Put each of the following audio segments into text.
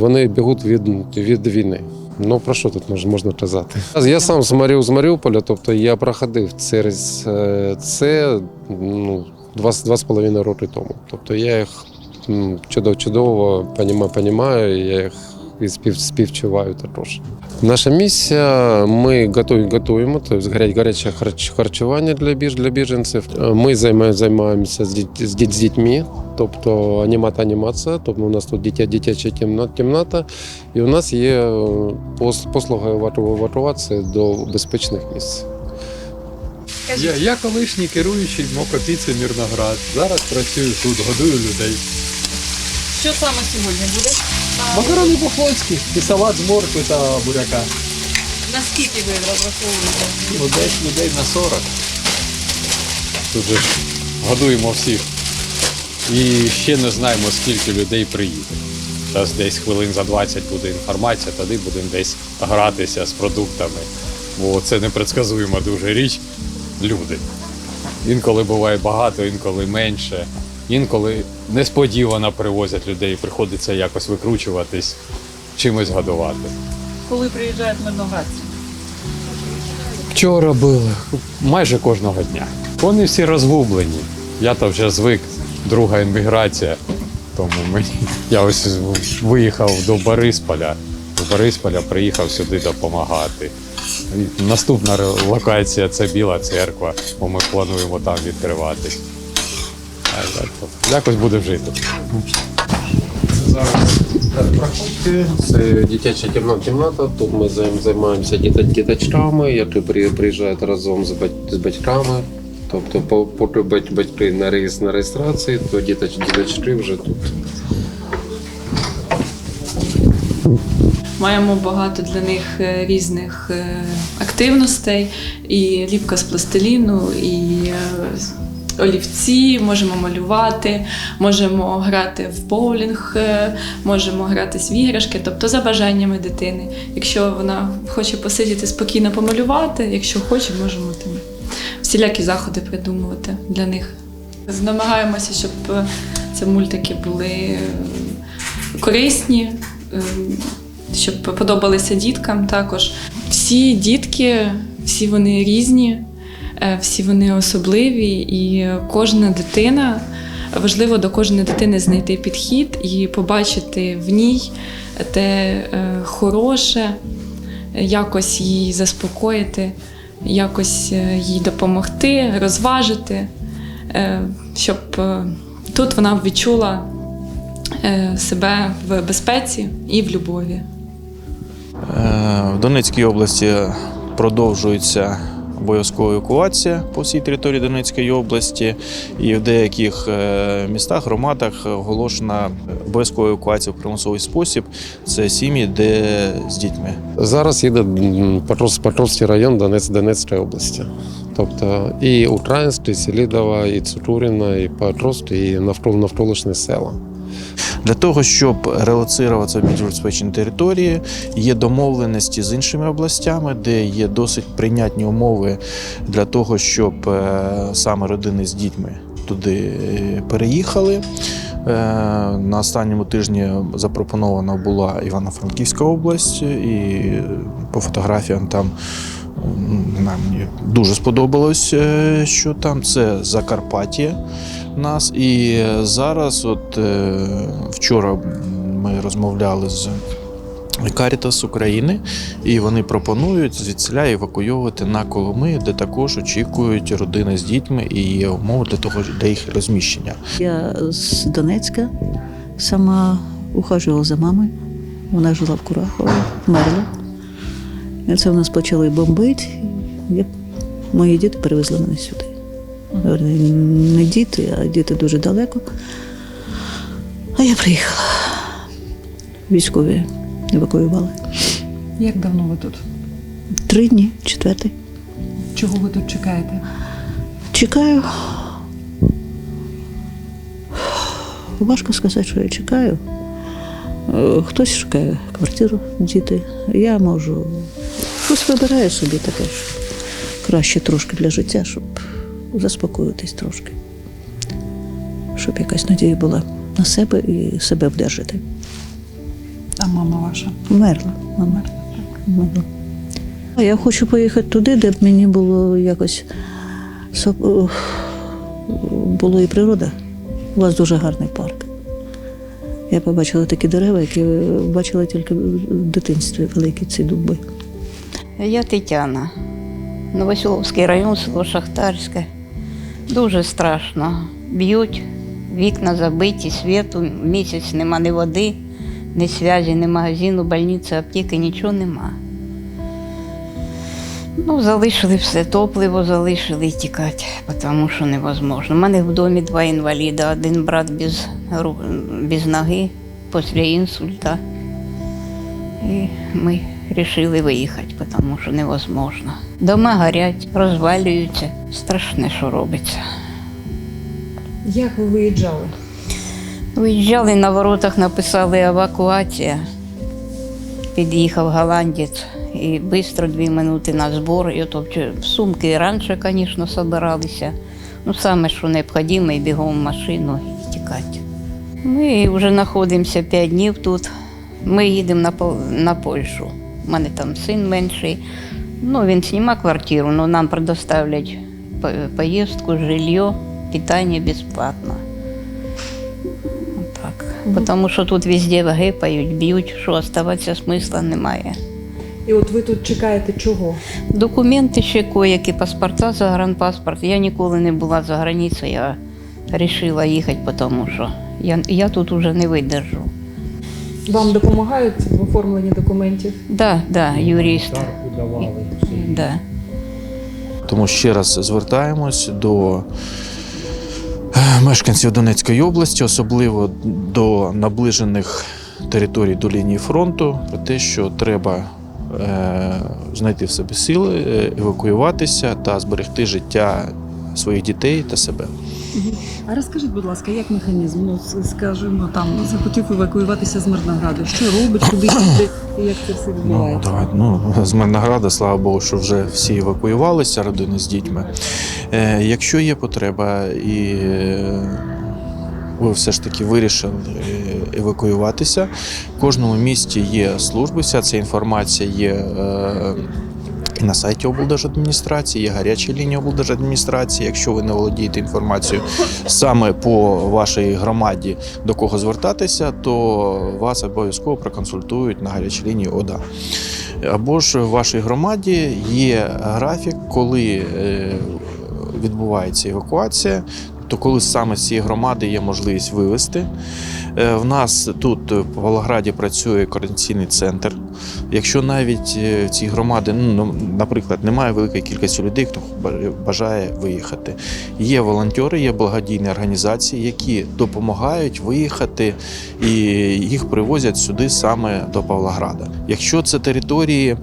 Вони бігуть від, від війни. Ну про що тут мож- можна казати? Я сам з Маріу з Маріуполя, тобто я проходив через е, це ну, два, з- половиною роки тому. Тобто я їх чудово чудово понімаю, я їх і спів, співчуваю також. Наша місія ми готуємо, готуємо тобто гаря- гаряче харч- харчування для біж для біженців. Ми займаємо, займаємося з, діт- з, діт- з дітьми, тобто анімата анімація. Тобто у нас тут дитя, дитяча кімната, кімната, і у нас є е, послуга еваку- евакуації до безпечних місць. Я, я колишній керуючий Мокопіці Мірноград. Зараз працюю тут, годую людей. Що саме сьогодні буде? Макарони по-флотськи і салат з моркви та буряка. Наскільки ви розраховуєте? Ну, десь людей на 40. Тут же ж годуємо всіх. І ще не знаємо, скільки людей приїде. Зараз десь хвилин за 20 буде інформація, тоді будемо десь гратися з продуктами. Бо це непредсказуема дуже річ. Люди. Інколи буває багато, інколи менше. Інколи несподівано привозять людей, приходиться якось викручуватись, чимось годувати. Коли приїжджають мирноградці? Вчора були майже кожного дня. Вони всі розгублені. Я то вже звик, друга інміграція. Тому мені я ось виїхав до Борисполя. З Борисполя приїхав сюди допомагати. Наступна локація це Біла церква, бо ми плануємо там то Якось будемо жити. Проходьте. Це дитяча кімната. Тут ми займаємося діточками, які приїжджають разом з батьками. Тобто, по- поки бать- батьки на реєс- на реєстрації, то діточ- діточки вже тут. Маємо багато для них е, різних е, активностей, і ліпка з пластиліну, і е, олівці, можемо малювати, можемо грати в боулінг, можемо гратись в іграшки, тобто за бажаннями дитини. Якщо вона хоче посидіти спокійно помалювати, якщо хоче, можемо там всілякі заходи придумувати для них. Намагаємося, щоб е, ці мультики були е, корисні, е, щоб подобалися діткам також. Всі дітки, всі вони різні, всі вони особливі, і кожна дитина важливо до кожної дитини знайти підхід і побачити в ній те хороше, якось її заспокоїти, якось е, їй допомогти, розважити, е, щоб е, тут вона відчула себе в безпеці і в любові. В Донецькій області продовжується обов'язкова евакуація по всій території Донецької області, і в деяких е, містах, громадах оголошена обов'язкова евакуація в примусовий спосіб. Це сім'ї, де з дітьми. Зараз їде Покровський район Донець, Донецької області. Тобто і Українське, і Селідова, і Цутуріна, і Покровськ, і навколо навколишні села. Для того, щоб релоцируватися в більш безпечні території, є домовленості з іншими областями, де є досить прийнятні умови для того, щоб е, саме родини з дітьми туди е, переїхали. Е, На останньому тижні запропонована була Івано-Франківська область, і по фотографіям там нам дуже сподобалось, що там це Закарпаття нас. І зараз, от е, вчора ми розмовляли з Карітас України, і вони пропонують звідсіля евакуйовувати на Коломи, де також очікують родини з дітьми і є умови для того для їх розміщення. Я з Донецька сама ухажувала за мамою. Вона жила в Курахові, вмерла. Це в нас почали бомбити. Мої діти перевезли мене сюди. Не діти, а діти дуже далеко. А я приїхала. Військові евакуювали. Як давно ви тут? Три дні, четвертий. Чого ви тут чекаєте? Чекаю. Важко сказати, що я чекаю. Е, Хтось шукає квартиру, діти. Я можу. Щось вибираю собі таке, щоб краще трошки для життя, щоб заспокоїтись трошки. Щоб якась надія була на себе і себе вдержати. А мама ваша? Вмерла. Мама вмерла. А Я хочу поїхати туди, де б мені було якось було і природа. У вас дуже гарний парк. Я побачила такі дерева, які бачила тільки в дитинстві великі ці дуби. Я Тетяна. Новоселовський район, село Шахтарське. Дуже страшно. Б'ють, вікна забиті, світу, місяць нема ні води, ні зв'язі, ні магазину, больниці, аптеки, нічого нема. Ну, залишили все, топливо залишили і тікати, тому що невозможно. У мене в домі два інваліда, один брат без, без ноги після інсульта. І ми вирішили виїхати, тому що невозможно. Дома горять, розвалюються. Страшне, що робиться. Як ви виїжджали? Виїжджали на воротах, написали евакуація. Під'їхав голландець і швидко дві минути на збор. І в сумки раніше, звісно, збиралися. Ну, саме, що необхідно, і бігом в машину і тікати. Ми вже знаходимося п'ять днів тут. Ми їдемо на, на Польщу. У мене там син менший. Ну, він знімає квартиру, але нам предоставлять поїздку, жилье, питання безплатно. Так. Тому що тут везде гипають, б'ють, що оставатися смисла немає. І от ви тут чекаєте чого? Документи ще коякі, паспорта, загранпаспорт. Я ніколи не була за границею, я вирішила їхати, тому що я, я тут уже не видержу. Вам допомагають в оформленні документів? Да, да, юрист. Да. Тому ще раз звертаємось до е, мешканців Донецької області, особливо до наближених територій до лінії фронту, про те, що треба е, знайти в собі сили, е, евакуюватися та зберегти життя своїх дітей та себе. А розкажіть, будь ласка, як механізм? Ну, скажімо, там захотів евакуюватися з Мирнограду. Що робить, куди їде і як це все Ну, відбувається? ну, з Мирнограда, слава Богу, що вже всі евакуювалися, родини з дітьми. Е, якщо є потреба і е, ви все ж таки вирішили е, евакуюватися, в кожному місті є служби, вся ця інформація є. Е, і на сайті облдержадміністрації, є гаряча лінія облдержадміністрації. Якщо ви не володієте інформацією саме по вашій громаді, до кого звертатися, то вас обов'язково проконсультують на гарячій лінії ОДА. Або ж в вашій громаді є графік, коли е, відбувається евакуація, то коли саме з цієї громади є можливість вивезти. Е, В нас тут в Павлограді працює координаційний центр. Якщо навіть ці в цій громаді, ну, ну, наприклад, немає великої кількості людей, хто бажає виїхати. Є волонтери, є благодійні організації, які допомагають виїхати і їх привозять сюди саме до Павлограда. Якщо це території, е,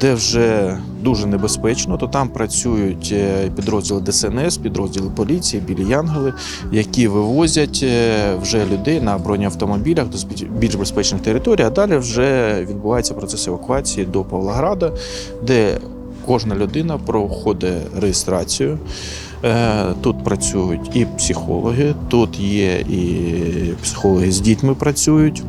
де вже дуже небезпечно, то там працюють е, підрозділи ДСНС, підрозділи поліції, білі янгели, які вивозять е, вже людей на бронеавтомобілях до більш безпечних територій, а далі вже відбувається процес евакуації до Павлограда, де кожна людина проходить реєстрацію. Е, Тут працюють і психологи, тут є і психологи з дітьми працюють.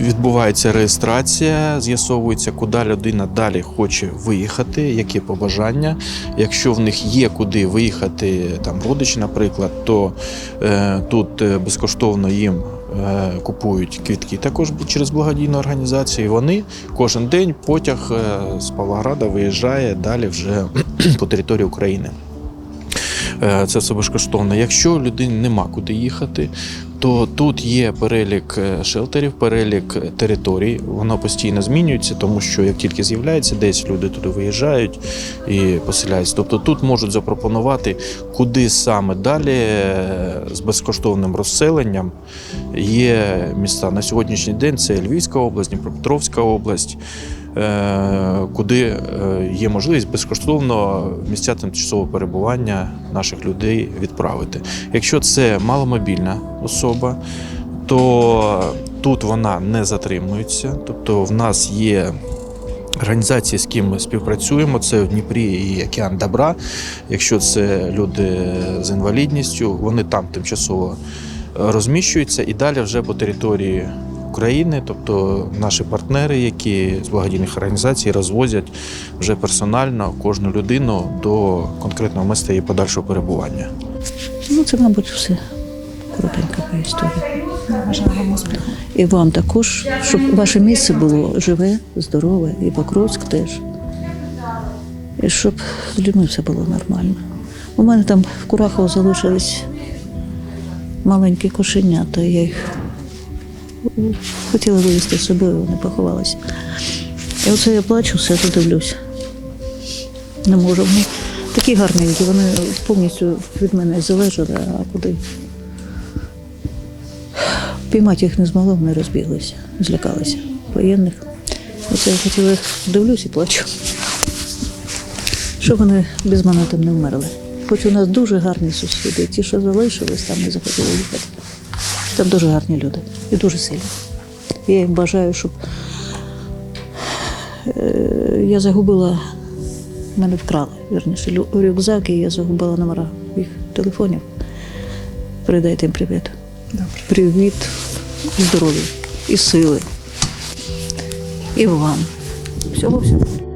Відбувається реєстрація, з'ясовується, куди людина далі хоче виїхати, які побажання. Якщо в них є куди виїхати, там родичі, наприклад, то е, тут е, безкоштовно їм е, купують квітки також через благодійну організацію. І вони кожен день потяг е, з Павлограда виїжджає далі вже по території України. Це все безкоштовно. Якщо людині нема куди їхати, то тут є перелік е, шелтерів, перелік територій. Воно постійно змінюється, тому що як тільки з'являється, десь люди туди виїжджають і поселяються. Тобто тут можуть запропонувати, куди саме далі е, з безкоштовним розселенням є міста. На сьогоднішній день це Львівська область, Дніпропетровська область. Е, Куди е, є можливість безкоштовно місця тимчасового перебування наших людей відправити. Якщо це маломобільна особа, то тут вона не затримується. Тобто в нас є організації, з ким ми співпрацюємо. Це в Дніпрі і Океан Добра. Якщо це люди з інвалідністю, вони там тимчасово розміщуються і далі вже по території України, тобто наші партнери, які з благодійних організацій розвозять вже персонально кожну людину до конкретного місця її подальшого перебування. Ну, це, мабуть, все. Коротенька історія. Бажаю вам успіху. І вам також, щоб ваше місце було живе, здорове, і Покровськ теж. І щоб з людьми все було нормально. У мене там в Курахово залишились маленькі кошенята, я їх хотіла вивезти з собою, вони поховалися. І оце я плачу, все тут дивлюсь. Не можу. Вони такі гарненькі, вони повністю від мене залежали, а куди. Піймати їх не змогла, вони розбіглися, злякалися воєнних. Оце я хотіла їх дивлюсь і плачу. Щоб вони без мене там не вмерли. Хоч у нас дуже гарні сусіди, ті, що залишились, там не захотіли їхати. Там дуже гарні люди і дуже сильні. Я їм бажаю, щоб е, я загубила, мене вкрали, вірніше, рюкзак, і я загубила номера їх телефонів. Передайте їм привіт. Добре. Привіт, здоров'я і сили. І вам. Всього всього.